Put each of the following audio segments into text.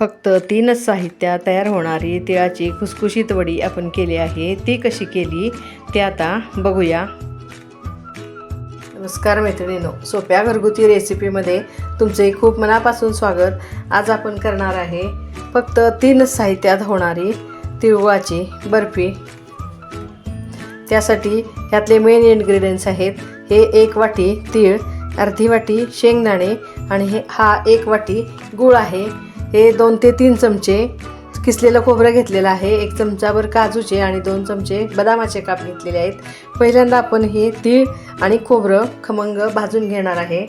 फक्त तीनच साहित्यात तयार होणारी तिळाची खुसखुशीत वडी आपण केली आहे. ती कशी केली? ते आता बघूया. नमस्कार मैत्रिणीनो सोप्या घरगुती रेसिपीमध्ये तुमचे खूप मनापासून स्वागत. आज आपण करणार आहे फक्त तीनच साहित्यात होणारी तिळगुळाची बर्फी. त्यासाठी ह्यातले मेन इन्ग्रेडियंट्स आहेत. हे एक वाटी तीळ अर्धी वाटी शेंगदाणे आणि हे हा एक वाटी गूळ आहे. हे दोन ते तीन चमचे किसलेलं खोबरं घेतलेलं आहे. एक चमचाभर काजूचे आणि दोन चमचे बदामाचे काप घेतलेले आहेत. पहिल्यांदा आपण हे तीळ आणि खोबरं खमंग भाजून घेणार आहे.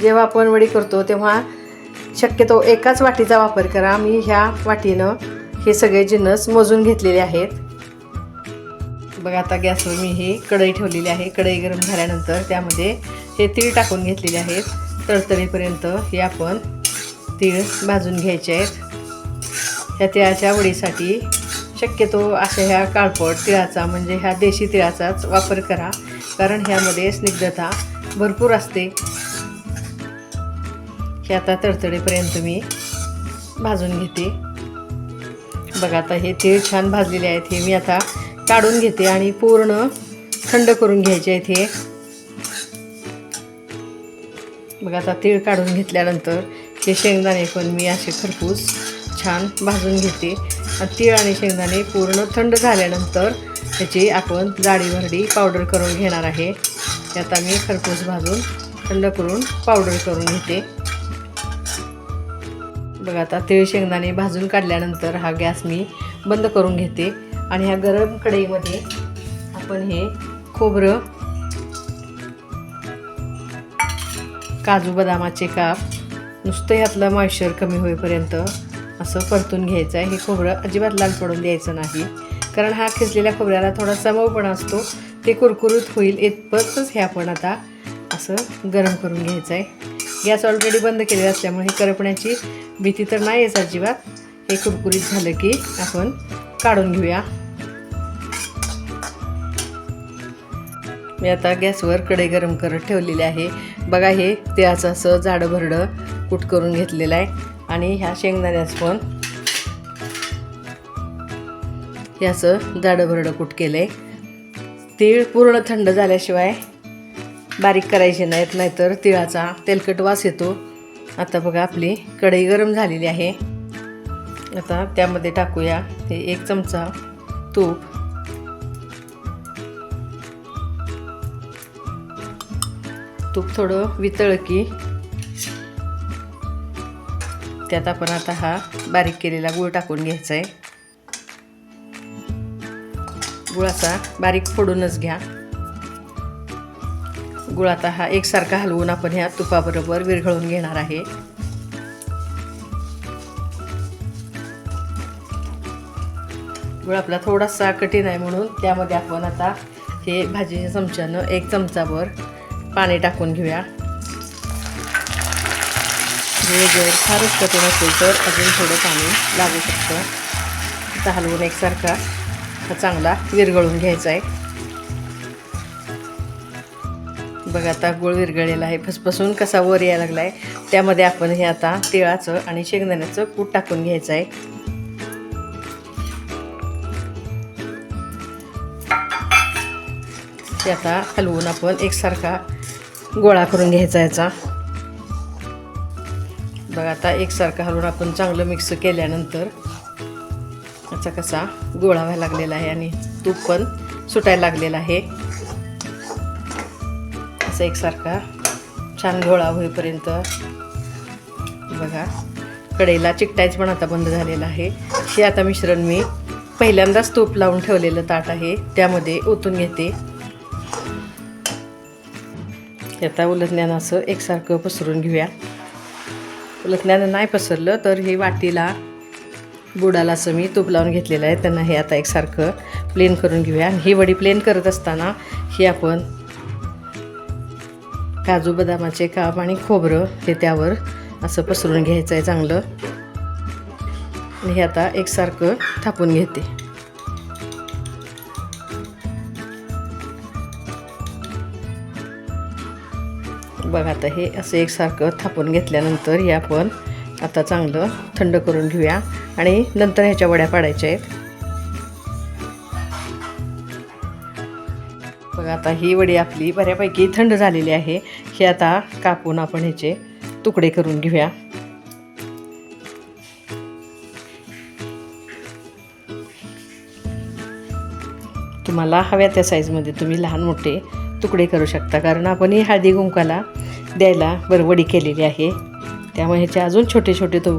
जेव्हा आपण वडी करतो तेव्हा शक्यतो एकाच वाटीचा वापर करा. मी ह्या वाटीनं हे सगळे जिन्नस मोजून घेतलेले आहेत. बघा आता गॅसवर मी हे कढई ठेवलेली आहे. कढई गरम झाल्यानंतर त्यामध्ये हे तीळ टाकून घेतलेले आहेत. तळतळीपर्यंत हे आपण तीळ भाजून घ्यायचे आहेत. ह्या तिळाच्या वडीसाठी शक्यतो अशा ह्या काळपट तिळाचा म्हणजे ह्या देशी तिळाचाच वापर करा. कारण ह्यामध्ये स्निग्धता भरपूर असते. हे आता तडतडीपर्यंत मी भाजून घेते. बघा आता हे तीळ छान भाजलेले आहेत. हे मी आता काढून घेते आणि पूर्ण थंड करून घ्यायचे आहेत हे. बघा आता तीळ काढून घेतल्यानंतर हे शेंगदाणे पण मी असे खरपूस छान भाजून घेते. तीळ आणि शेंगदाणे पूर्ण थंड झाल्यानंतर त्याची आपण जाडी भरडी पावडर करून घेणार आहे. ते आता मी खरपूस भाजून थंड करून पावडर करून घेते. बघा आता तीळ शेंगदाणे भाजून काढल्यानंतर हा गॅस मी बंद करून घेते. आणि ह्या गरम कढईमध्ये आपण हे खोबरं काजू बदामाचे काप नुसतं ह्यातलं मॉइश्चर कमी होईपर्यंत असं परतून घ्यायचं आहे. हे खोबरं अजिबात लाल पडून द्यायचं नाही. कारण हा खिचलेल्या खोबऱ्याला थोडासा मऊपणा असतो. ते कुरकुरीत होईल इतपतच हे आपण आता असं गरम करून घ्यायचं आहे. गॅस ऑलरेडी बंद केलेला असल्यामुळे हे करपण्याची भीती तर नाही आहेच अजिबात. हे कुरकुरीत झालं की आपण काढून घेऊया. मी आता गॅसवर कढई गरम करत ठेवलेली आहे. बघा हे तिळाचं असं जाडं भरडं कूट करून घेतलेला आहे. आणि ह्या शेंगदाण्याचं पण. ह्याचं जाडं भरडं कूट केलं आहे तीळ पूर्ण थंड झाल्याशिवाय बारीक करायचे नाहीत नाहीतर तिळाचा तेलकट वास येतो. आता बघा आपली कढई गरम झालेली आहे. आता त्यामध्ये टाकूया हे एक चमचा तूप. तूप थोडं वितळ की त्यात आपण आता हा बारीक केलेला गूळ टाकून घ्यायचा आहे गुळाचा बारीक फोडूनच घ्या. गुळ आता हा एकसारखा हलवून आपण ह्या तुपाबरोबर विरघळून घेणार आहे. गुळ आपला थोडासा कठीण आहे म्हणून त्यामध्ये आपण आता हे भाजीच्या चमच्यानं एक चमचाभर पाणी टाकून घेऊया. हे जर फारच कठीण असेल तर अजून थोडं पाणी लागू शकतं. आता हलवून एकसारखा हा चांगला विरघळून घ्यायचा आहे. बघा आता गुळ विरघळलेला आहे. फसफसून कसा वर यायला लागला आहे त्यामध्ये आपण हे आता तिळाचं आणि शेंगदाण्याचं कूट टाकून घ्यायचं आहे. ते आता हलवून आपण एकसारखा गोळा करून घ्यायचा याचा. बघा आता एकसारखं हलवून आपण चांगलं मिक्स केल्यानंतर याचा कसा गोळा व्हायला लागलेला आहे आणि तूप पण सुटायला लागलेला आहे. असं एकसारखा छान गोळा होईपर्यंत बघा कढईला चिकटायचं पण आता बंद झालेलं आहे. हे आता मिश्रण मी पहिल्यांदाच तूप लावून ठेवलेलं ताट आहे त्यामध्ये ओतून घेते. आता उलटण्यानं असं एकसारखं पसरून घेऊया. उलटण्यानं नाही पसरलं तर हे वाटीला बुडाला असं मी तूप लावून घेतलेलं आहे. त्यांना हे आता एकसारखं प्लेन करून घेऊया. आणि ही वडी प्लेन करत असताना ही आपण काजू बदामाचे काप आणि खोबरं हे त्यावर असं पसरून घ्यायचं आहे चांगलं. आणि हे आता एकसारखं थापून घेते. बघा आता हे असं एकसारखं थापून घेतल्यानंतर हे आपण आता चांगलं थंड करून घेऊया. आणि नंतर ह्याच्या वड्या पाडायच्या आहेत. बघा आता ही वडी आपली बऱ्यापैकी थंड झालेली आहे. हे आता कापून आपण ह्याचे तुकडे करून घेऊया. तुम्हाला हव्या त्या साईजमध्ये तुम्ही लहान मोठे तुकडे करू शकता. कारण आपण ही हळदी कुंकाला द्यायला बरवडी केलेली आहे. त्यामुळे ह्याचे अजून छोटे छोटे तो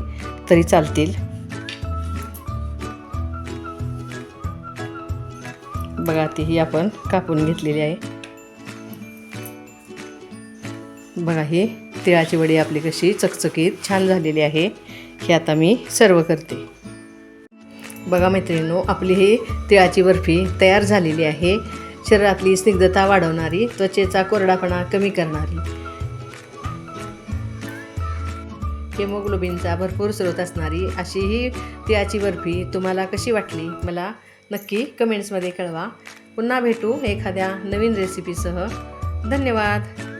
तरी चालतील. बघा तीही आपण कापून घेतलेली आहे. बघा ही तिळाची वडी आपली कशी चकचकीत छान झालेली आहे. हे आता मी सर्व करते. बघा मैत्रिणींनो आपली ही तिळाची बर्फी तयार झालेली आहे. शरीरातली स्निग्धता वाढवणारी त्वचेचा कोरडापणा कमी करणारी. हेमोग्लोबिनचा भरपूर स्रोत असणारी अशी ही तिळाची बर्फी तुम्हाला कशी वाटली मला नक्की कमेंट्समध्ये कळवा. पुन्हा भेटू एखाद्या नवीन रेसिपीसह धन्यवाद.